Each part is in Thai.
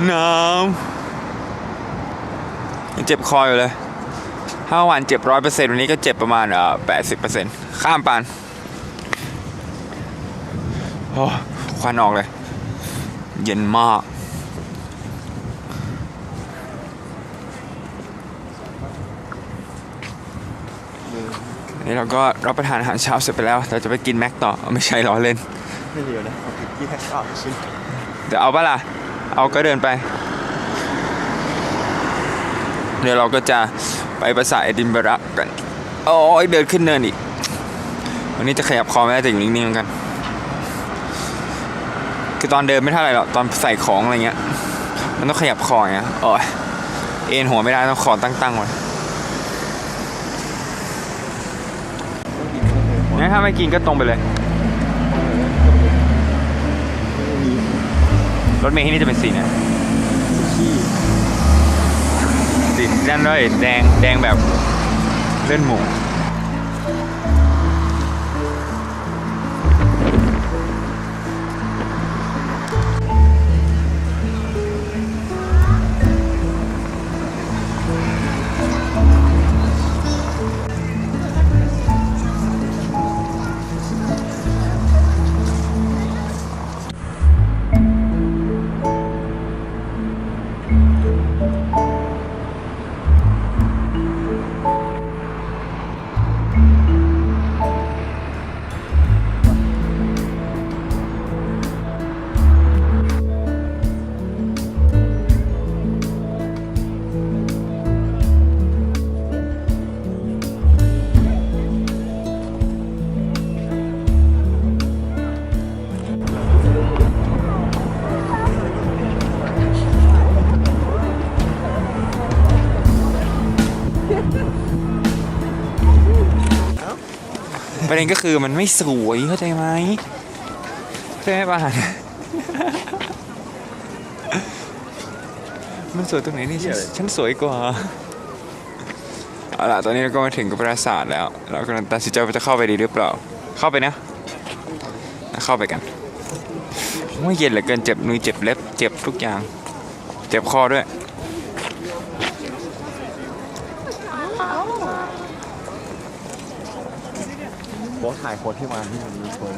No. เจ็บคออยู่เลยถ้าเมื่อวันเจ็บร้อยเปอร์เซ็นต์วันนี้ก็เจ็บประมาณเอ่อแปดสิบเปอร์เซ็นต์ข้ามปานโอ้ควันออกเลย เย็นมากนี่เราก็รับประทานอาหารเช้าเสร็จไปแล้วเราจะไปกินแม็กต่อเอาไม่ใช่ล้อเล่นไม่เดียวนะเอาผิดที่แค่สามชิ้นเดี๋ยวเอาปะล่ะ เอาก็เดินไป เดี๋ยวเราก็จะไปปราสาทเอดินบะระกันโอ้ยเดินขึ้นเนินอีก วันนี้จะขยับคอไม่ได้แต่อยู่นิ่งๆเหมือนกัน คือตอนเดินไม่เท่าไหร่หรอกตอนใส่ของอะไรเงี้ย มันต้องขยับคออย่างเงี้ยโอ้ยเอ็นหัวไม่ได้ต้องคอตั้งๆไว้งั้นถ้าไม่กินก็ตรงไปเลยรถเมล์ที่นี่จะเป็นสีเนี่ย สีด้านด้วยแดงแดงแบบเลือนหมู ประเด็นก็คือมันไม่สวยเข้าใจไหมใช่ไหมป่ะมันสวยตรงไหนนี่ฉันฉันสวยกว่าเอาล่ะตอนนี้เราก็มาถึงกับปราสาทแล้ว เรากำลังตัดสินใจว่าจะเข้าไปดีหรือเปล่า เข้าไปนะ เข้าไปกันว่าเย็นเหลือเกินเจ็บมือเจ็บเล็บ เจ็บทุกอย่าง เจ็บคอด้วย โบ๊ทถ่ายโค้ดที่มาที่มันมีโค้ด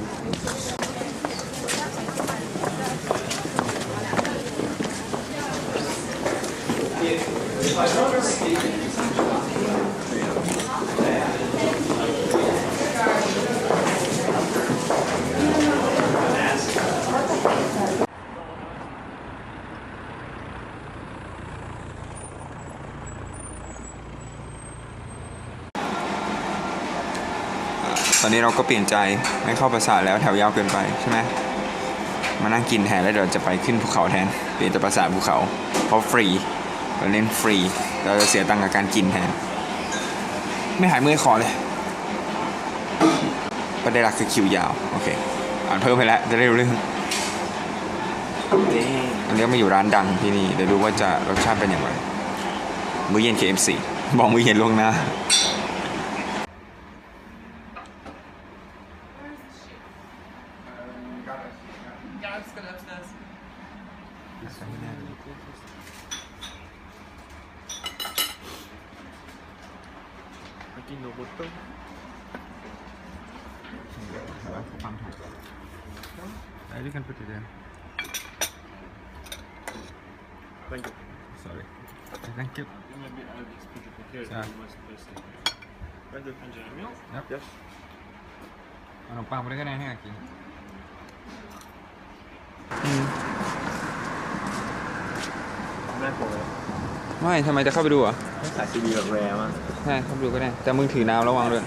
ตอนนี้เราก็เปลี่ยนใจไม่เข้าปราสาทแล้วแถวยาวเกินไปใช่ไหมมานั่งกินแทนแล้วเดี๋ยวจะไปขึ้นภูเขาแทน เปลี่ยนจากปราสาทภูเขา เพราะฟรีเราเล่นฟรี เราจะเสียตังค์กับการกินแทน ไม่หายเมื่อยคอเลยประเด็นหลักคือคิวยาว โอเค อ่านเพิ่มไปแล้วจะได้รู้เรื่องอันนี้มาอยู่ร้านดังที่นี่เดี๋ยวดูว่าจะรสชาติเป็นอย่างไรมื้อเย็น KFC บอกมื้อเย็นล่วงหน้า เมื่อกี้โนบุโต้ฟังถูกไปด้วยกันไปติดเดิน Thank you. sorry thank you Maybe I'll just put it here. Yeah. You must place it. Thank you. And Jamil? Yes. เอาข นมปังไปด้วยก็ได้ให้กินแม่ผมเลยไม่ทำไมจะเข้าไปดูอะขายซีดีแบบแรมาก ใช่เข้าไปดูก็ได้ แต่มึงถือน้ำระวังด้วย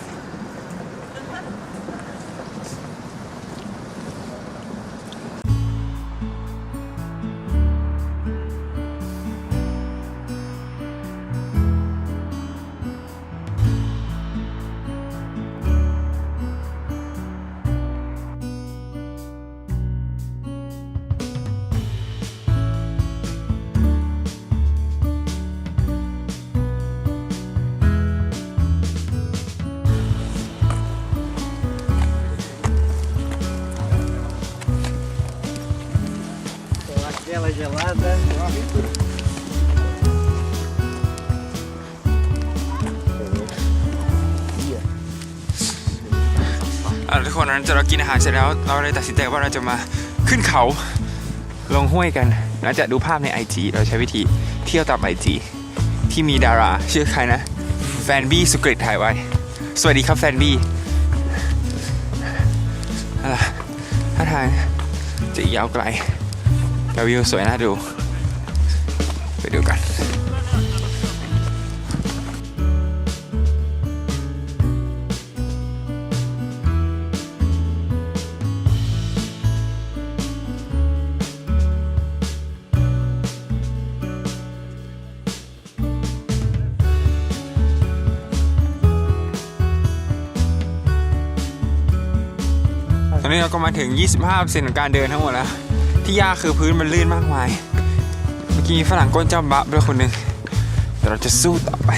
เอาละทุกคนนั้นจะเรากินอาหารเสร็จแล้ว เราเลยตัดสินใจว่าเราจะมาขึ้นเขาลงห้วยกันหลังจากดูภาพใน IG เราใช้วิธีเที่ยวตาม IG ที่มีดาราชื่อใครนะ แฟนบี้สุกริตถ่ายไว้ สวัสดีครับแฟนบี้อาล่ะถ้าทางจะยาวไกล แต่วิวสวยน่าดู ไปดูกันตอนนี้เราก็มาถึง 25%ของการเดินทั้งหมดแล้ว ที่ยากคือพื้นมันลื่นมากมาย เมื่อกี้ฝรั่งก้นจำบะด้วยคนหนึ่งแต่เราจะสู้ต่อไป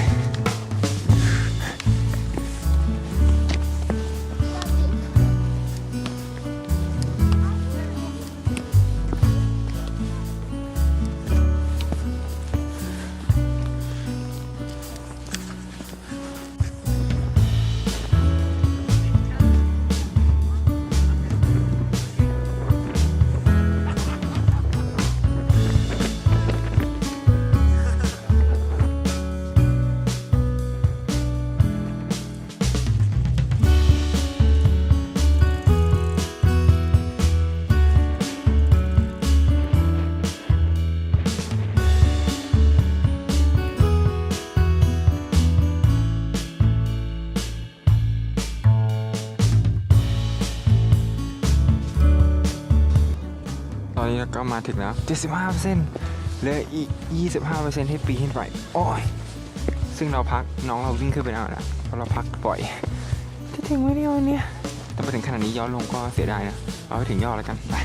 มาถึงแล้ว 75%เหลืออีก 25%ให้ปีนขึ้นไป โอ้ย ซึ่งเราพักน้องเราวิ่งขึ้นไปแล้วนะเพราะเราพักบ่อยจะถึงไหมเนี่ยวันเนี้ยแต่ไปถึงขนาดนี้ย้อนลงก็เสียดายนะ เอาไปถึงยอดแล้วกัน ไป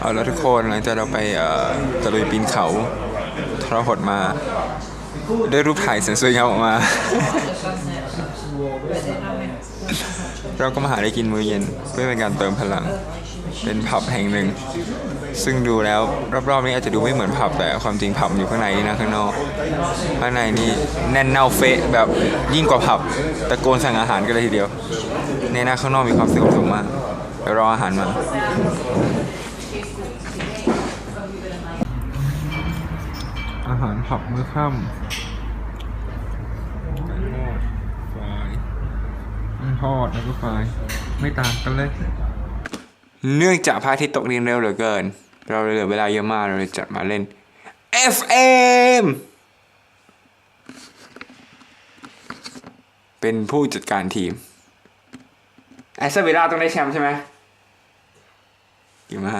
เอาแล้วทุกคนหลังจากเราไปตะลุยปีนเขาทรหดมา ได้รูปถ่ายสนสวยงามออกมา เราก็มาหาได้กินมื้อเย็นเพื่อเป็นการเติมพลัง เป็นผับแห่งหนึ่ง ซึ่งดูแล้วรอบๆนี้อาจจะดูไม่เหมือนผับแต่ความจริงผับอยู่ข้างในนี่นะข้างนอก ข้างในนี่แน่นเน่าเฟะแบบยิ่งกว่าผับตะโกนสั่งอาหารกันเลยทีเดียว ในหน้าข้างนอกมีความสงบสุขมาก ดี๋ยวรออาหารมา อาหารผับมื้อค่ำฟรายทอดแล้วก็ฟรายไม่ต่างกันเลย เนื่องจากพระอาทิตย์ตกดินเร็วเหลือเกิน เราเลยเหลือเวลาเยอะมากเราเลยจัดมาเล่น FM เป็นผู้จัดการทีมแอสเซเวล่าต้องได้แชมป์ใช่ไหม กี่มา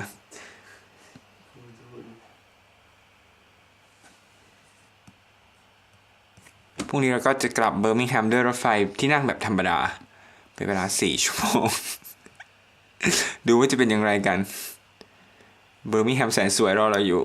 พรุ่งนี้เราก็จะกลับเบอร์มิงแฮมด้วยรถไฟที่นั่งแบบธรรมดา เป็นเวลาสี่ชั่วโมง ดูว่าจะเป็นอย่างไรกัน เบอร์มิงแฮมแสนสวยรอเราอยู่